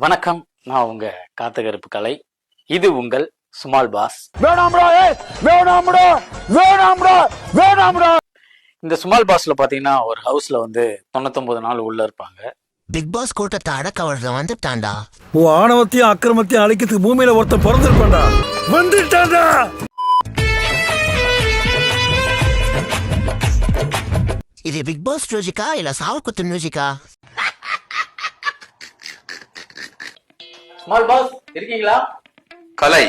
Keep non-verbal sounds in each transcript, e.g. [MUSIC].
வணக்கம். நான் உங்க காத்தகருப்பு கலை. இது உங்கள் சுமால் பாஸ். வேணாம்டா வேணாம்டா வேணாம்டா வேணாம்டா. இந்த சுமால் பாஸ்ல பாத்தீங்கன்னா ஒரு ஹவுஸ்ல வந்து தொண்ணூத்தொன்பது நாள் உள்ள இருப்பாங்க. பிக் பாஸ் கூட்டத்தை அடக்க அவர்கள் வந்துட்டான்டா. உன் ஆணவத்தையும் அக்கிரமத்தையும் அழிக்கிறதுக்கு பூமியில ஒருத்தன் பிறந்திருப்பான்டா. வந்துட்டான்டா. இது பிக் பாஸ் மியூசிக்கா இல்ல சாவக்குத்து மியூசிக்கா சுமால் பாஸ் இருக்கீங்களா? கலை.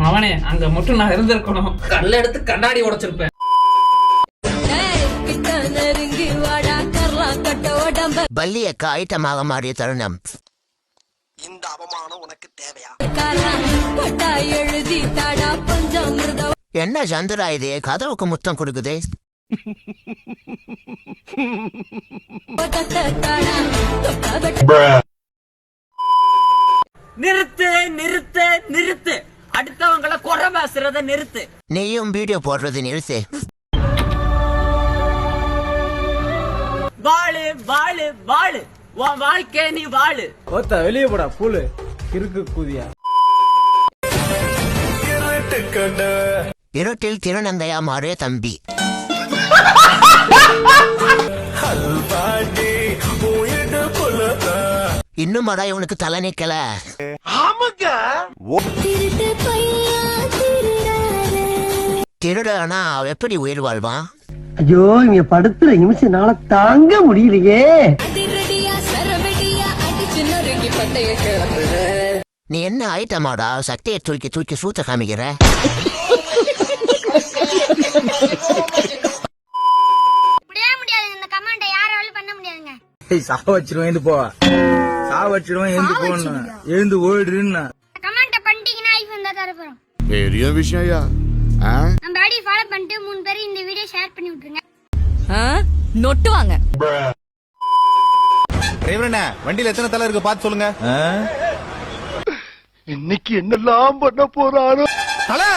மவனே அங்க மட்டும் நான் இருந்திருக்கணும். கல்ல எடுத்து கண்ணாடி உடைச்சிருப்பேன். பல்லிய காய்டமாக மாறிய தருணம். பட்டா எழுதி தாடா பஞ்சாமிர்த என்ன சந்திரா இது? கதவுக்கு முத்தம் கொடுக்குது. வெட்ட நிறுத்து நிறுத்து நிறுத்து. அடுத்தவங்கள குறை பேசுறத நிறுத்து. நீயும் வீடியோ போடுறது நிறுத்து. வாழு வாழு வாழு. உன் வாழ்க்கை நீ வாழு. ஓத்தா வெளியே போடா பூலு. கிறுக்கு கூதியா. இருட்டில் திருநங்கையா மாறிய தம்பி. இன்னும் அடா இவனுக்கு தலை நிக்கல. திருடனா எப்படி உயிர் வாழ்வான்? ஐயோ இங்க படுத்துற நிமிஷம் தாங்க முடியலையே. நீ என்ன ஐட்டமாடா சட்டையை தூக்கி தூக்கி சூத்த காமிக்கிற? முடியாது யாராலும் பண்ண முடியாதுங்க. சாவ வச்சிருவேன் எழுந்து போ சாவ வச்சிருவேன் எழுந்து போன்னு. எழுந்து ஓடுன்னு கமெண்ட்டை பண்ணிட்டீங்கன்னா ஐஃபோன் தான் தரப்போறோம். பெரிய விஷயம் ஐயா. நம்ம ஐடி ஃபாலோ பண்ணிட்டு மூணு பேர் இந்த வீடியோ ஷேர் பண்ணி விட்டுருங்க. நொட்டுவாங்க. டிரைவரண்ணே வண்டியில எத்தனை தலை இருக்கு பார்த்து சொல்லுங்க. இன்னைக்கு என்னெல்லாம் பண்ண போறாரோ? தலை!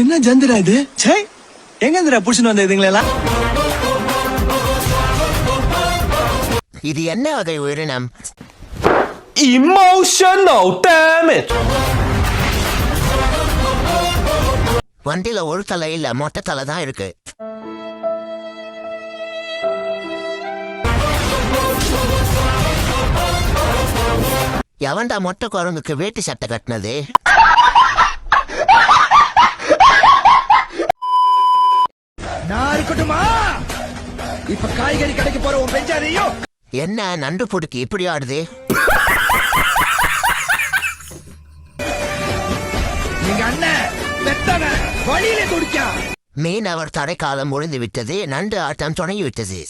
என்ன ஜந்திரா இது? சே எங்க இந்திரா புடிச்சுன்னு வந்த இதுங்களெல்லாம்? இது என்ன வகை உயிரினம்? இமோஷனல் டேமேஜ் வண்டியில ஒரு தலை இல்ல மொட்டை தலை தான் இருக்கு. எவன்டா மொட்டை குரங்குக்கு வேட்டி சட்டை கட்டினது? நான் இருக்கட்டுமா? இப்ப காய்கறி கடைக்கு போற உன் பெஞ்சாதையும் என்ன நண்டு புடுக்கி இப்படி ஆடுது? மீன் அவர் தடைக்காலம் முடிந்து விட்டது நண்டு ஆட்டம் தொடங்கி விட்டது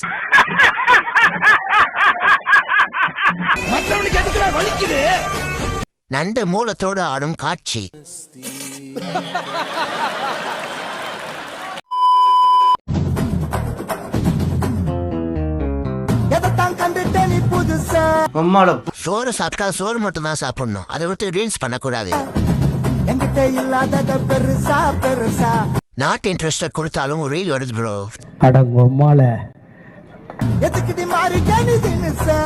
நண்டு மூலத்தோடு ஆடும் காட்சி. [LAUGHS] சோறு சாப்பிட்டா சோறு மட்டும் தான் சாப்பிடணும். அதை விட்டு ரீல்ஸ் பண்ணக்கூடாது. என்கிட்ட இல்லாதத பெருசா பெருசா. நாட் இன்ட்ரெஸ்ட் கொடுத்தாலும் ரீல் வருது ப்ரோ எதுக்கிட்டு மாறி நீ தினுசா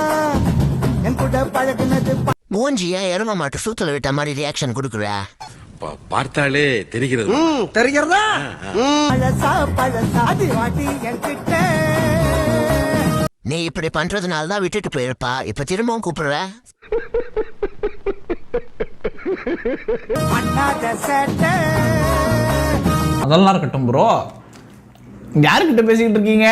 என் கூட பழகுனது மூஞ்சிய எரும மாட்டு சூத்துல விட்ட மாதிரி ரியாக்ஷன் கொடுக்குற? பார்த்தாலே தெரிகிறது. தெரிகிறதா? பழசா பழசா அது வாட்டி என்கிட்ட. நீ இப்படி பண்றதுனால தான் விட்டுட்டு போயிருப்பா. இப்ப திரும்பவும் கூப்பிடுற? அதெல்லாம் இருக்கட்டும் ப்ரோ யாருக்கிட்ட பேசிக்கிட்டு இருக்கீங்க?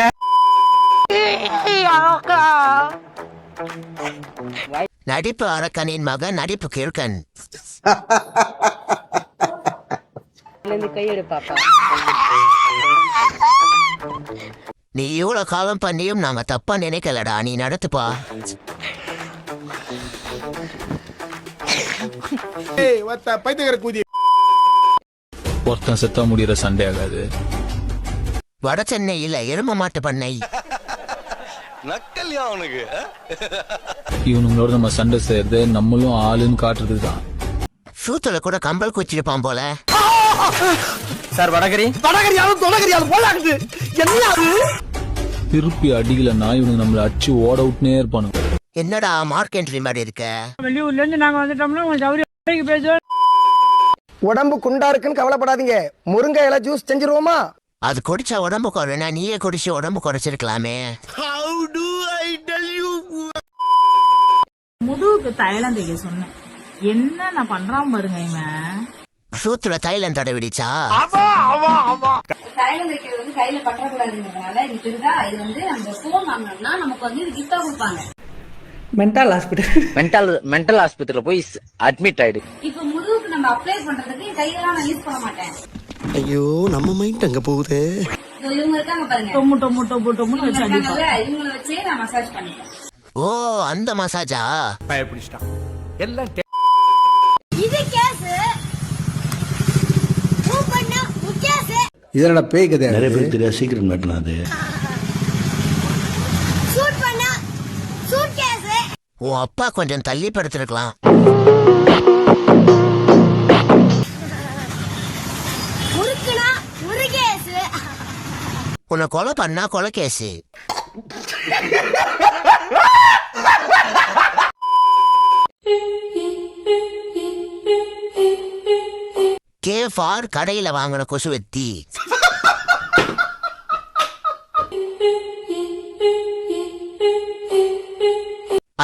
நடிப்பு அரக்கனின் மகன் நடிப்பு கிருக்கன் நீ இவ்வளவு காலம் பண்ணியும் நாங்க தப்பா நினைக்கலடா. நீ நடத்துப்பா. ஒருத்தன் செத்தா முடியற சண்டே ஆகாது. வட சென்னையில எரும மாட்டு பண்ணை. நக்கல்யா அவனுக்கு இவனுங்களோட நம்ம சண்டை செய்யறது நம்மளும் ஆளுன்னு காட்டுறதுக்கு தான். சூத்துல கூட கம்பல் குச்சிருப்பான் போல. சார் வடகரி. வடகரியாலும் தொடகரியாலும் போலாகுது என்ன அது? திருப்பி அடிக்கலன்னா இவனுங்க நம்மள அடிச்சு ஓட விட்டுனே இருப்பானுங்க. என்னடா மார்க் என்ட்ரி மாதிரி இருக்க? வெளியூர்ல இருந்து நாங்க வந்துட்டோம்னா உங்க சௌரிய பேசுவோம் உடம்பு குண்டா இருக்குன்னு கவலைப்படாதீங்க. முருங்கை இலை ஜூஸ் செஞ்சிருவோமா? அது குடிச்சா உடம்பு குறைனா நீயே குடிச்சு உடம்பு குறைச்சிருக்கலாமே. முதுகுக்கு தைலம் தேய்க்க சொன்னேன். என்ன நான் பண்றான் பாருங்க இவன். சூத்துல தைலம் தடவிடிச்சா? தைலம் வைக்கிறது வந்து கையில பற்றக்கூடாதுங்கிறதுனால இது இருந்தா இது வந்து நம்ம போன் வாங்கினோம்னா நமக்கு வந்து இது கிஃப்டா கொடுப்பாங்க. மென்டல் ஹாஸ்பிட்டல் மென்டல் மென்டல் ஆஸ்பத்திரியில போய் அட்மிட் ஆயிடு. இப்ப முதுகுக்கு நம்ம அப்ளை பண்றதுக்கு கையெல்லாம் நான் யூஸ் பண்ண மாட்டேன். ஐயோ நம்ம மைண்ட் அங்க போகுது? இவங்க இருக்காங்க பாருங்க. டொம்மு டொம்மு டொம்மு டொம்முன்னு வச்சு இருக்காங்கல்ல, இவங்கள வச்சே நான் மசாஜ் பண்ணிப்பேன். ஓ அந்த மசாஜா இது இதனோட பேய் கதை நிறைய பேருக்கு தெரியாது சீக்கிரம் மேட்டலாம் அது. உன் அப்பா கொஞ்சம் தள்ளி படுத்திருக்கலாம். உன்னை கொலை பண்ணா கொலை கேசு கே ஃபார் கடையில வாங்கின கொசுவத்தி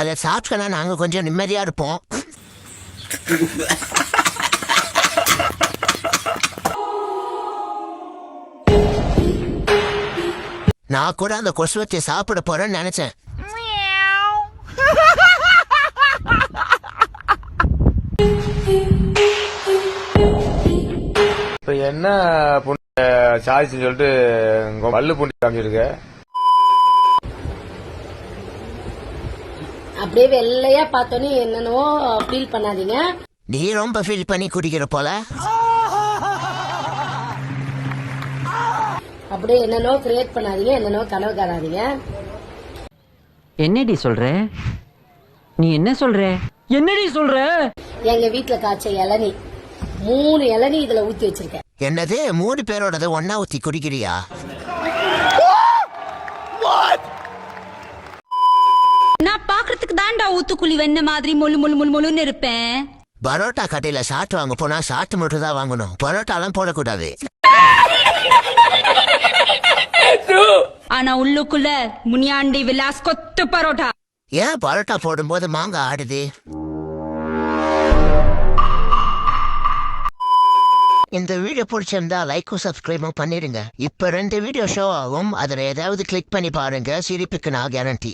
அதை சாப்பிட்டனா நாங்கள் கொஞ்சம் நிம்மதியாக இருப்போம். நான் கூட அந்த கொசுவத்தை சாப்பிட போறேன்னு நினைச்சேன். இப்போ என்ன சாய்ஸ் சொல்லிட்டு பல்லு புண்டி காமிச்சிருக்க? அப்படியே வெள்ளையா பார்த்தோன்னே என்னென்னவோ ஃபீல் பண்ணாதீங்க. நீ ரொம்ப ஃபீல் பண்ணி குடிக்கிற போல. அப்படியே என்னென்னவோ கிரியேட் பண்ணாதீங்க என்னென்னவோ கனவு காணாதீங்க. என்னடி சொல்ற? நீ என்ன சொல்ற? என்னடி சொல்ற? எங்க வீட்டுல காய்ச்ச இளநி. மூணு இளநி இதுல ஊத்தி வச்சிருக்கேன். என்னது? மூணு பேரோடது ஒன்னா ஊத்தி குடிக்கிறியா? நான் பாக்குறதுக்கு தான்டா ஊத்துக்குழி வெண்ண மாதிரி மொழு மொழு மொழு மொழுன்னு இருப்பேன். பரோட்டா கடையில சாட்டு வாங்க போனா சாட்டு மட்டும் தான் வாங்கணும். பரோட்டாலாம் போடக்கூடாது. ஆனா உள்ளுக்குள்ள முனியாண்டி விலாஸ் கொத்து பரோட்டா. ஏன் பரோட்டா போடும்போது மாங்காய் ஆடுது? இந்த வீடியோ பிடிச்சிருந்தா லைக்கும் சப்ஸ்கிரைபும் பண்ணிடுங்க. இப்ப ரெண்டு வீடியோ ஷோ ஆகும். அதுல ஏதாவது கிளிக் பண்ணி பாருங்க. சிரிப்புக்கு நான் கேரண்டி